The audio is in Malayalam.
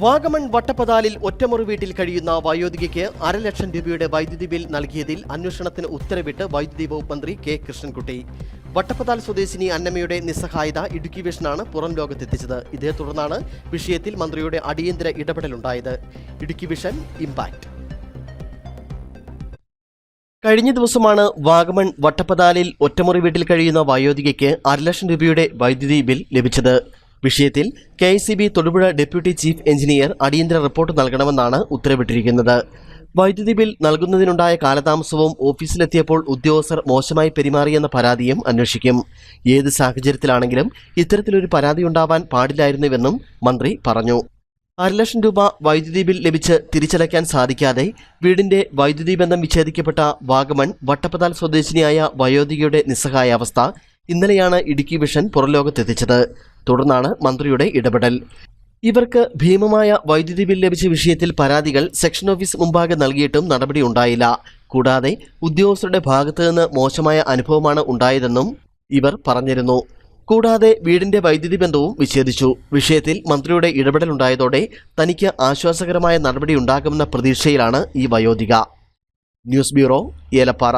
വാഗമൺ വട്ടപ്പതാലിൽ ഒറ്റമുറി വീട്ടിൽ കഴിയുന്ന വയോധികയ്ക്ക് അരലക്ഷം രൂപയുടെ വൈദ്യുതി ബിൽ നൽകിയതിൽ അന്വേഷണത്തിന് ഉത്തരവിട്ട് വൈദ്യുതി വകുപ്പ് മന്ത്രി കെ കൃഷ്ണൻകുട്ടി. വട്ടപ്പതാൽ സ്വദേശിനി അന്നമ്മയുടെ നിസ്സഹായത ഇടുക്കി വിഷനാണ് പുറം ലോകത്തെത്തിച്ചത്. ഇതേ തുടർന്നാണ് വിഷയത്തിൽ മന്ത്രിയുടെ അടിയന്തര ഇടപെടലുണ്ടായത്. ഇടുക്കി വിഷൻ ഇമ്പാക്ട് കഴിഞ്ഞ ദിവസമാണ് വാഗമൺ വട്ടപ്പതാലിൽ ഒറ്റമുറി വീട്ടിൽ കഴിയുന്ന വയോധികയ്ക്ക് അരലക്ഷം രൂപയുടെ വൈദ്യുതി ബിൽ ലഭിച്ചത്. വിഷയത്തിൽ K C B Thodupuzha deputy chief engineer അടിയന്തര റിപ്പോർട്ട് നൽകണമെന്നാണ് ഉത്തരവിട്ടിരിക്കുന്നത്. വൈദ്യുതി ബിൽ നൽകുന്നതിനുണ്ടായ കാലതാമസവും ഓഫീസിലെത്തിയപ്പോൾ ഉദ്യോഗസ്ഥർ മോശമായി പെരുമാറിയെന്ന പരാതിയും അന്വേഷിക്കും. ഏത് സാഹചര്യത്തിലാണെങ്കിലും ഇത്തരത്തിലൊരു പരാതി ഉണ്ടാവാൻ പാടില്ലായിരുന്നുവെന്നും മന്ത്രി പറഞ്ഞു. അരലക്ഷം രൂപ വൈദ്യുതി ബിൽ ലഭിച്ച് തിരിച്ചടയ്ക്കാൻ സാധിക്കാതെ വീടിന്റെ വൈദ്യുതി ബന്ധം വിച്ഛേദിക്കപ്പെട്ട വാഗമൺ വട്ടപ്പതാൽ സ്വദേശിനിയായ വയോധികയുടെ നിസ്സഹായാവസ്ഥ ഇന്നലെയാണ് ഇടുക്കി വിഷൻ പുറംലോകത്തെത്തിച്ചത് തുടർന്നാണ് മന്ത്രിയുടെ ഇടപെടൽ. ഇവർക്ക് ഭീമമായ വൈദ്യുതി ബിൽ ലഭിച്ച വിഷയത്തിൽ പരാതികൾ സെക്ഷൻ ഓഫീസ് മുമ്പാകെ നൽകിയിട്ടും നടപടി ഉണ്ടായില്ല. കൂടാതെ ഉദ്യോഗസ്ഥരുടെ ഭാഗത്തു നിന്ന് മോശമായ അനുഭവമാണ് ഉണ്ടായതെന്നും ഇവർ പറഞ്ഞിരുന്നു. കൂടാതെ വീടിന്റെ വൈദ്യുതി ബന്ധവും വിച്ഛേദിച്ചു. വിഷയത്തിൽ മന്ത്രിയുടെ ഇടപെടലുണ്ടായതോടെ തനിക്ക് ആശ്വാസകരമായ നടപടി ഉണ്ടാകുമെന്ന പ്രതീക്ഷയിലാണ് ഈ വയോധിക. News bureau Elappara.